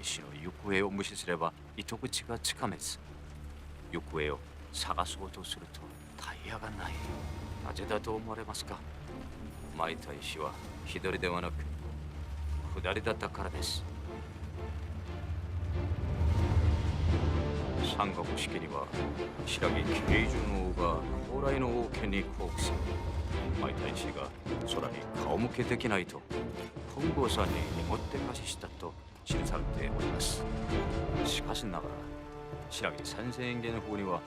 大使の行方を無視すれば糸口がつかめず行方を探そうとするとタイヤがないなぜだと思われますかマイ大使は左ではなく左だったからです三国式には白木慶順王が高麗の王家に降伏しマイ大使が空に顔向けできないと本郷さんに持って貸ししたと記されておりますしかしながら白木三千円芸の方には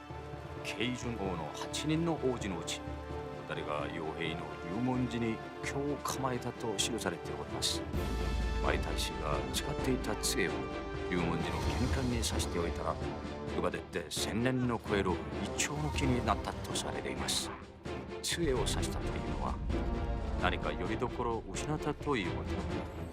慶順王の8人の王子のうち2人が傭兵の入門時に居を構えたと記されておりますマイ大使が使っていた杖を入門時の玄関に刺しておいたら具が出て千年の超える一丁の木になったとされています杖を刺したというのは何かよりどころを失ったということ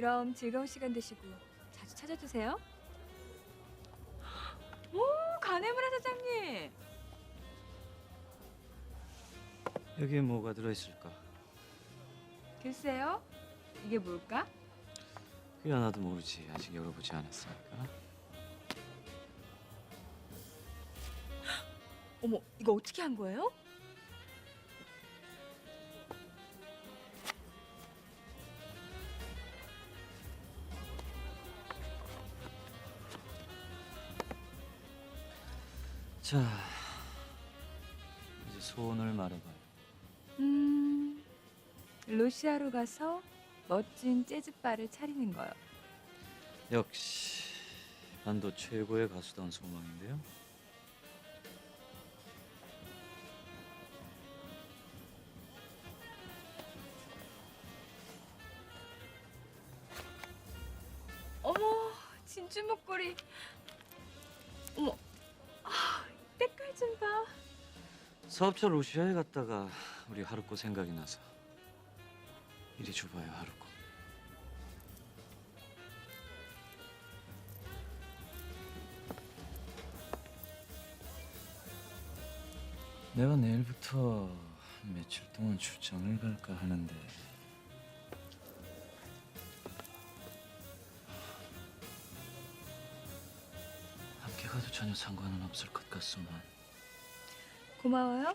그럼 즐거운 시간 되시고 자주 찾아주세요. 오 가네무라 사장님. 여기에 뭐가 들어있을까? 글쎄요. 이게 뭘까? 그야 나도 모르지. 아직 열어보지 않았으니까. 어머 이거 어떻게 한 거예요? 자, 이제 소원을 말해봐요. 음 로시아로 가서 멋진 재즈바를 차리는 거요. 역시 반도 최고의 가수다운 소망인데요. 어머 진주 목걸이. 어머 아, 좀 봐. 사업자 로시아에 갔다가 우리 하루코 생각이 나서 이리 줘봐요 하루코. 내가 내일부터 한 며칠 동안 출장을 갈까 하는데 함께 가도 전혀 상관은 없을 것 같소만 고마워요.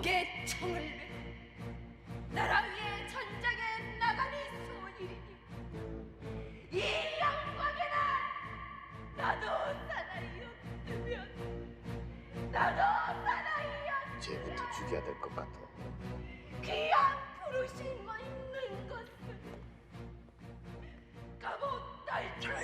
군복의 청을 메 나라 위에 전장에 나가니 소일이니 이 영광에나 나도 사나이였으면 나도 사나이였 쟤부터 죽여야 될 것 같아. 귀한 부르심만 있는 것을 감옥 탈출